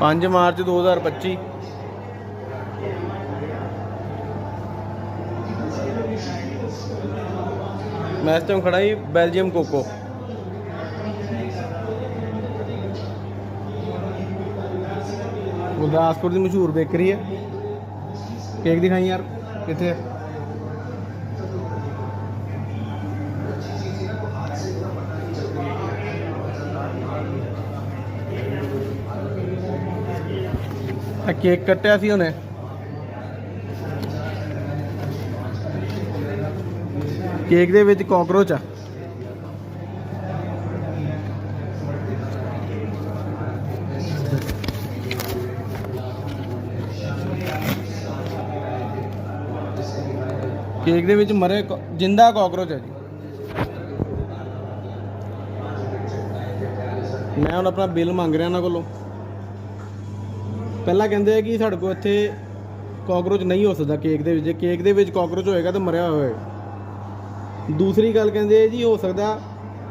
5 March 2025 ਮੈਂ ਇਸ time ਖੜਾ ਹੀ ਬੈਲਜੀਅਮ ਕੋਕੋ। ਗੁਰਦਾਸਪੁਰ ਦੀ ਮਸ਼ਹੂਰ ਬੇਕਰੀ ਹੈ। ਕੇਕ ਦਿਖਾਈ ਯਾਰ, ਕਿੱਥੇ ਹੈ? ਆ ਕੇਕ ਕੱਟਿਆ ਸੀ ਉਹਨੇ। ਕੇਕ ਦੇ ਵਿੱਚ ਕਾਕਰੋਚ ਆ। ਕੇਕ ਦੇ ਵਿੱਚ ਮਰੇ ਜਿੰਦਾ ਕਾਕਰੋਚ ਹੈ ਜੀ। ਮੈਂ ਹੁਣ ਆਪਣਾ ਬਿੱਲ ਮੰਗ ਰਿਹਾ ਉਹਨਾਂ ਕੋਲੋਂ। ਪਹਿਲਾਂ ਕਹਿੰਦੇ ਆ ਕਿ ਸਾਡੇ ਕੋਲ ਇੱਥੇ ਕਾਕਰੋਚ ਨਹੀਂ ਹੋ ਸਕਦਾ ਕੇਕ ਦੇ ਵਿੱਚ। ਜੇ ਕੇਕ ਦੇ ਵਿੱਚ ਕਾਕਰੋਚ ਹੋਏਗਾ ਤਾਂ ਮਰਿਆ ਹੋਇਆ ਹੋਏਗਾ ਦੂਸਰੀ ਗੱਲ ਕਹਿੰਦੇ ਆ ਜੀ ਹੋ ਸਕਦਾ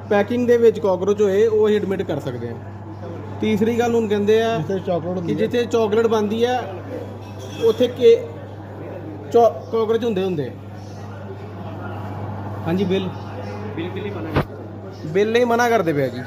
ਪੈਕਿੰਗ ਦੇ ਵਿੱਚ ਕਾਕਰੋਚ ਹੋਏ ਉਹ ਅਸੀਂ ਐਡਮਿਟ ਕਰ ਸਕਦੇ ਆ ਤੀਸਰੀ ਗੱਲ ਹੁਣ ਕਹਿੰਦੇ ਆ ਜਿੱਥੇ ਚਾਕਲੇਟ ਕਿ ਹੁੰਦੀ ਹੈ ਜਿੱਥੇ ਚਾਕਲੇਟ ਬਣਦੀ ਆ ਉੱਥੇ ਕੇ ਕਾਕਰੋਚ ਹੁੰਦੇ ਹੁੰਦੇ। ਹਾਂਜੀ ਬਿੱਲ। ਬਿਲਕੁਲ ਹੀ ਮਨਾ ਬਿੱਲ ਨਹੀਂ ਮਨਾ ਕਰਦੇ ਪਿਆ ਜੀ।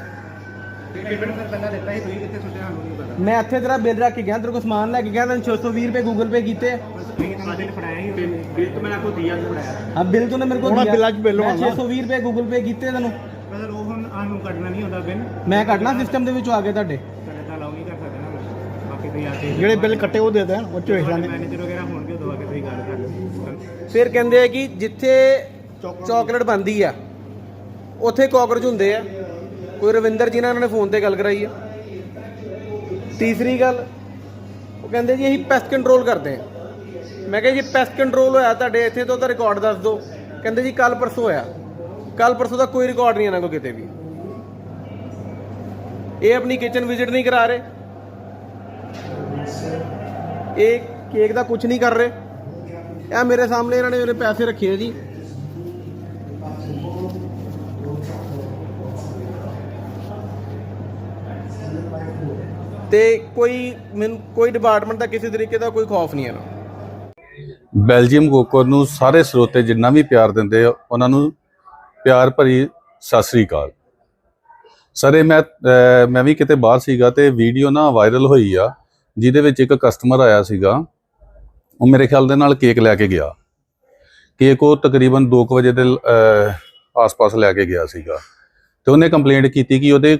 ਪੇਮੈਂਟ ਤਾਂ ਪਹਿਲਾਂ ਦਿੱਤਾ ਸੀ ਤੁਸੀਂ ਕਿੱਥੇ ਸੁੱਟਿਆ ਸਾਨੂੰ ਨਹੀਂ ਪਤਾ। ਮੈਂ ਇੱਥੇ ਤੇਰਾ ਬਿੱਲ ਰੱਖ ਕੇ ਗਿਆ ਤੇਰੇ ਕੋਲ ਸਮਾਨ ਲੈ ਕੇ ਗਿਆ ਤੈਨੂੰ 620 ਰੁਪਏ ਗੂਗਲ ਪੇ ਕੀਤੇ। ਤੁਸੀਂ ਤਾਂ ਬਿੱਲ ਫੜਾਇਆ ਹੀ ਬਿੱਲ ਤਾਂ ਮੈਂ ਆਪਕੋ ਦਿਆ ਨਹੀਂ ਫੜਾਇਆ। ਹਾਂ ਬਿੱਲ ਤੂੰ ਮੇਰੇ ਕੋਲ। ਬਿੱਲਾਂ 'ਚ ਬਿੱਲ ਹੋਣਾ। 620 ਰੁਪਏ ਗੂਗਲ ਪੇ ਕੀਤੇ ਤੈਨੂੰ। ਪਰ ਉਹ ਹੁਣ ਆਨੂੰ ਕੱਢਣਾ ਨਹੀਂ ਹੁੰਦਾ ਬਿੱਲ ਮੈਂ ਕੱਢਣਾ ਸਿਸਟਮ ਦੇ ਵਿੱਚੋਂ ਆ ਕੇ ਤੁਹਾਡੇ। ਤੁਹਾਡੇ ਤਾਂ ਅਲਾਉ ਨਹੀਂ ਕਰ ਸਕਦੇ ਨਾ ਮੈਂ। ਬਾਕੀ ਤੁਸੀਂ ਆ ਕੇ ਜਿਹੜੇ ਬਿੱਲ ਕੱਟੇ ਉਹ ਦੇ ਦੇਣ ਉਹ ਚ ਵੇਖ ਲਾਂਗੇ ਮੈਨੇਜਰ ਵਗੈਰਾ ਹੋਣਗੇ ਉਦੋਂ ਆ ਕੇ ਤੁਸੀਂ ਗੱਲ ਕਰ ਲਿਓ। ਫਿਰ ਕਹਿੰਦੇ ਆ ਕਿ ਜਿੱਥੇ ਚਾਕਲੇਟ ਬਣਦੀ ਆ ਉੱਥੇ ਕਾਕਰੋਚ ਹੁੰਦੇ ਆ। ਕੋਈ ਰਵਿੰਦਰ ਜੀ ਨਾਲ ਇਹਨਾਂ ਨੇ ਫੋਨ ਤੇ ਗੱਲ ਕਰਾਈ ਆ। ਤੀਸਰੀ ਗੱਲ, ਉਹ ਕਹਿੰਦੇ ਜੀ ਅਸੀਂ ਪੈਸਟ ਕੰਟਰੋਲ ਕਰਦੇ ਆ ਮੈਂ ਕਿਹਾ ਜੀ ਪੈਸਟ ਕੰਟਰੋਲ ਹੋਇਆ ਤੁਹਾਡੇ ਇੱਥੇ ਤੋਂ ਤਾਂ ਰਿਕਾਰਡ ਦੱਸ ਦਿਓ। ਕਹਿੰਦੇ ਜੀ ਕੱਲ ਪਰਸੋਂ ਹੋਇਆ। ਕੱਲ ਪਰਸੋਂ ਦਾ ਕੋਈ ਰਿਕਾਰਡ ਨਹੀਂ ਇਹਨਾਂ ਕੋਲ ਕਿਤੇ ਵੀ। ਇਹ ਆਪਣੀ ਕਿਚਨ ਵਿਜ਼ਿਟ ਨਹੀਂ ਕਰਾ ਰਹੇ। ਇਹ ਕੇਕ ਦਾ ਕੁਝ ਨਹੀਂ ਕਰ ਰਹੇ। ਇਹ ਮੇਰੇ ਸਾਹਮਣੇ ਇਹਨਾਂ ਨੇ ਮੇਰੇ ਪੈਸੇ ਰੱਖੇ ਆ ਜੀ। ਤੇ ਕੋਈ ਮੈਨੂੰ, ਕੋਈ ਡਿਪਾਰਟਮੈਂਟ ਦਾ ਕਿਸੇ ਤਰੀਕੇ ਦਾ ਕੋਈ ਖੌਫ ਨਹੀਂ ਹੈ ਨਾ। ਬੈਲਜੀਅਮ ਗੋਕਰ ਨੂੰ ਸਾਰੇ ਸਰੋਤੇ ਜਿੰਨਾ ਵੀ ਪਿਆਰ ਦਿੰਦੇ ਆ, ਉਹਨਾਂ ਨੂੰ ਪਿਆਰ ਭਰੀ ਸਤਿ ਸ੍ਰੀ ਅਕਾਲ। ਸਰ ਇਹ ਮੈਂ ਮੈਂ ਵੀ ਕਿਤੇ ਬਾਹਰ ਸੀਗਾ ਤੇ ਵੀਡੀਓ ਨਾ ਵਾਇਰਲ ਹੋਈ ਆ, ਜਿਹਦੇ ਵਿੱਚ ਇੱਕ ਕਸਟਮਰ ਆਇਆ ਸੀਗਾ। ਉਹ ਮੇਰੇ ਖਿਆਲ ਦੇ ਨਾਲ ਕੇਕ ਲੈ ਕੇ ਗਿਆ। ਕੇਕ ਉਹ ਤਕਰੀਬਨ 2 ਵਜੇ ਦੇ ਆਸ-ਪਾਸ ਲੈ ਕੇ ਗਿਆ ਸੀਗਾ। ਤੇ ਉਹਨੇ ਕੰਪਲੇਂਟ ਕੀਤੀ ਕਿ ਉਹਦੇ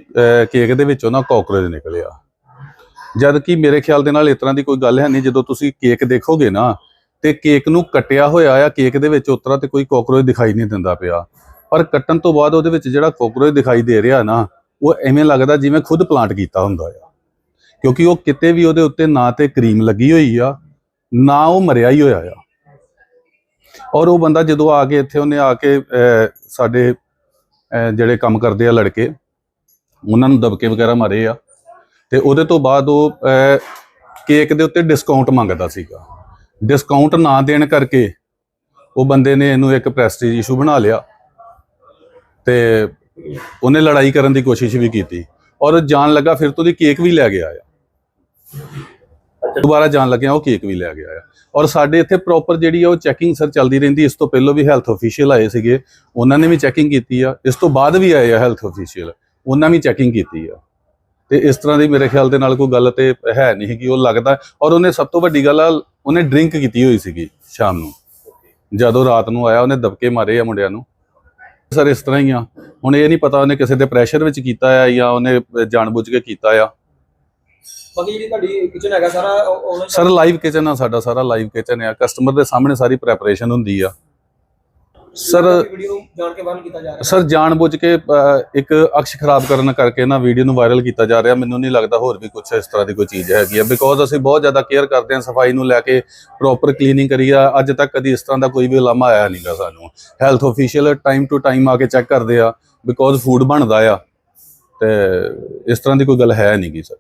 ਕੇਕ ਦੇ ਵਿੱਚੋਂ ਨਾ ਕਾਕਰੋਚ ਨਿਕਲਿਆ। ਜਦ ਕਿ ਮੇਰੇ ਖਿਆਲ ਦੇ ਨਾਲ ਇਸ ਤਰ੍ਹਾਂ ਦੀ ਕੋਈ ਗੱਲ ਹੈ ਨਹੀਂ ਜਦੋਂ ਤੁਸੀਂ ਕੇਕ ਦੇਖੋਗੇ ਨਾ ਤੇ ਕੇਕ ਨੂੰ ਕੱਟਿਆ ਹੋਇਆ ਆ ਕੇਕ ਦੇ ਵਿੱਚ ਉਤਰਾ ਤੇ ਕੋਈ ਕੋਕਰੋਚ ਦਿਖਾਈ ਨਹੀਂ ਦਿੰਦਾ ਪਿਆ। ਪਰ ਕੱਟਣ ਤੋਂ ਬਾਅਦ ਉਹਦੇ ਵਿੱਚ ਜਿਹੜਾ ਕੋਕਰੋਚ ਦਿਖਾਈ ਦੇ ਰਿਹਾ ਨਾ ਉਹ ਐਵੇਂ ਲੱਗਦਾ ਜਿਵੇਂ ਖੁਦ ਪਲਾਂਟ ਕੀਤਾ ਹੁੰਦਾ ਆ। ਕਿਉਂਕਿ ਉਹ ਕਿਤੇ ਵੀ ਉਹਦੇ ਉੱਤੇ ਨਾ ਤੇ ਕਰੀਮ ਲੱਗੀ ਹੋਈ ਆ ਨਾ ਉਹ ਮਰਿਆ ਹੀ ਹੋਇਆ ਆ। ਔਰ ਉਹ ਬੰਦਾ ਜਦੋਂ ਆ ਕੇ ਇੱਥੇ ਉਹਨੇ ਆ ਕੇ ਅਹ, ਸਾਡੇ ਜਿਹੜੇ ਕੰਮ ਕਰਦੇ ਆ ਲੜਕੇ ਉਹਨਾਂ ਨੂੰ ਦਬਕੇ ਵਗੈਰਾ ਮਾਰੇ ਆ। ਤੇ ਉਹਦੇ ਤੋਂ ਬਾਅਦ ਉਹ ਕੇਕ ਦੇ ਉੱਤੇ ਡਿਸਕਾਊਂਟ ਮੰਗਦਾ ਸੀਗਾ। ਡਿਸਕਾਊਂਟ ਨਾ ਦੇਣ ਕਰਕੇ ਉਹ ਬੰਦੇ ਨੇ ਇਹਨੂੰ ਇੱਕ ਪ੍ਰੈਸਟੀਜ ਇਸ਼ੂ ਬਣਾ ਲਿਆ ਤੇ ਉਹਨੇ ਲੜਾਈ ਕਰਨ ਦੀ ਕੋਸ਼ਿਸ਼ ਵੀ ਕੀਤੀ ਔਰ ਜਾਣ ਲੱਗਾ ਫਿਰ ਤੋਂ ਦੀ ਕੇਕ ਵੀ ਲੈ ਗਿਆ ਆ ਦੁਬਾਰਾ ਜਾਣ ਲੱਗਿਆ ਉਹ ਕੇਕ ਵੀ ਲੈ ਗਿਆ ਆ ਔਰ ਸਾਡੇ ਇੱਥੇ ਪ੍ਰੋਪਰ ਜਿਹੜੀ ਆ ਉਹ ਚੈਕਿੰਗ ਸਰ ਚੱਲਦੀ ਰਹਿੰਦੀ, ਇਸ ਤੋਂ ਪਹਿਲਾਂ ਵੀ ਹੈਲਥ ਅਫੀਸ਼ੀਅਲ ਆਏ ਸੀਗੇ, ਉਹਨਾਂ ਨੇ ਵੀ ਚੈਕਿੰਗ ਕੀਤੀ ਆ, ਇਸ ਤੋਂ ਬਾਅਦ ਵੀ ਆਏ ਆ ਹੈਲਥ ਅਫੀਸ਼ੀਅਲ ਉਹਨਾਂ ਵੀ ਚੈਕਿੰਗ ਕੀਤੀ ਆ। ਤੇ ਇਸ ਤਰ੍ਹਾਂ ਦੀ ਮੇਰੇ ਖਿਆਲ ਦੇ ਨਾਲ ਕੋਈ ਗੱਲ ਤੇ ਹੈ ਨਹੀਂ ਕਿ ਉਹ ਲੱਗਦਾ। ਔਰ ਉਹਨੇ ਸਭ ਤੋਂ ਵੱਡੀ ਗੱਲ ਆ ਉਹਨੇ ਡਰਿੰਕ ਕੀਤੀ ਹੋਈ ਸੀਗੀ ਸ਼ਾਮ ਨੂੰ। ਜਦੋਂ ਰਾਤ ਨੂੰ ਆਇਆ ਉਹਨੇ ਦਬਕੇ ਮਾਰੇ ਆ ਮੁੰਡਿਆਂ ਨੂੰ। ਸਰ ਇਸ ਤਰ੍ਹਾਂ ਹੀ ਆ। ਹੁਣ ਇਹ ਨਹੀਂ ਪਤਾ ਉਹਨੇ ਕਿਸੇ ਦੇ ਪ੍ਰੈਸ਼ਰ ਵਿੱਚ ਕੀਤਾ ਆ ਜਾਂ ਉਹਨੇ ਜਾਣਬੁੱਝ ਕੇ ਕੀਤਾ ਆ। ਬਾਕੀ ਜਿਹੜੀ ਤੁਹਾਡੀ ਕਿਚਨ ਹੈਗਾ ਸਾਰਾ ਆਨਲਾਈਨ ਸਰ ਲਾਈਵ ਕਿਚਨ ਆ ਸਾਡਾ ਸਾਰਾ ਲਾਈਵ ਕਿਚਨ ਆ। ਕਸਟਮਰ ਦੇ ਸਾਹਮਣੇ ਸਾਰੀ ਪ੍ਰੈਪਰੇਸ਼ਨ ਹੁੰਦੀ ਆ। ਸਰ ਵੀਡੀਓ ਜਾਣ ਕੇ ਵਾਇਰਲ ਕੀਤਾ ਜਾ ਰਿਹਾ। ਸਰ ਜਾਣਬੁੱਝ ਕੇ ਇੱਕ ਅਕਸ਼ ਖਰਾਬ ਕਰਨ ਕਰਕੇ ਨਾ ਵੀਡੀਓ ਨੂੰ ਵਾਇਰਲ ਕੀਤਾ ਜਾ ਰਿਹਾ। ਮੈਨੂੰ ਨਹੀਂ ਲੱਗਦਾ ਹੋਰ ਵੀ ਕੁਝ ਇਸ ਤਰ੍ਹਾਂ ਦੀ ਕੋਈ ਚੀਜ਼ ਹੈਗੀ ਆ। ਬਿਕੋਜ਼ ਅਸੀਂ ਬਹੁਤ ਜ਼ਿਆਦਾ ਕੇਅਰ ਕਰਦੇ ਹਾਂ ਸਫ਼ਾਈ ਨੂੰ ਲੈ ਕੇ ਪ੍ਰੋਪਰ ਕਲੀਨਿੰਗ ਕਰੀ ਆ। ਅੱਜ ਤੱਕ ਕਦੀ ਇਸ ਤਰ੍ਹਾਂ ਦਾ ਕੋਈ ਵੀ ਲਾਮਾ ਆਇਆ ਨਹੀਂਗਾ ਸਾਨੂੰ। Health official time to time ਆ ਕੇ ਚੈੱਕ ਕਰਦੇ ਆ। ਬਿਕੋਜ਼ ਫੂਡ ਬਣਦਾ ਆ। ਤੇ ਇਸ ਤਰ੍ਹਾਂ ਦੀ ਕੋਈ ਗੱਲ ਹੈ ਨਹੀਂਗੀ ਸਰ।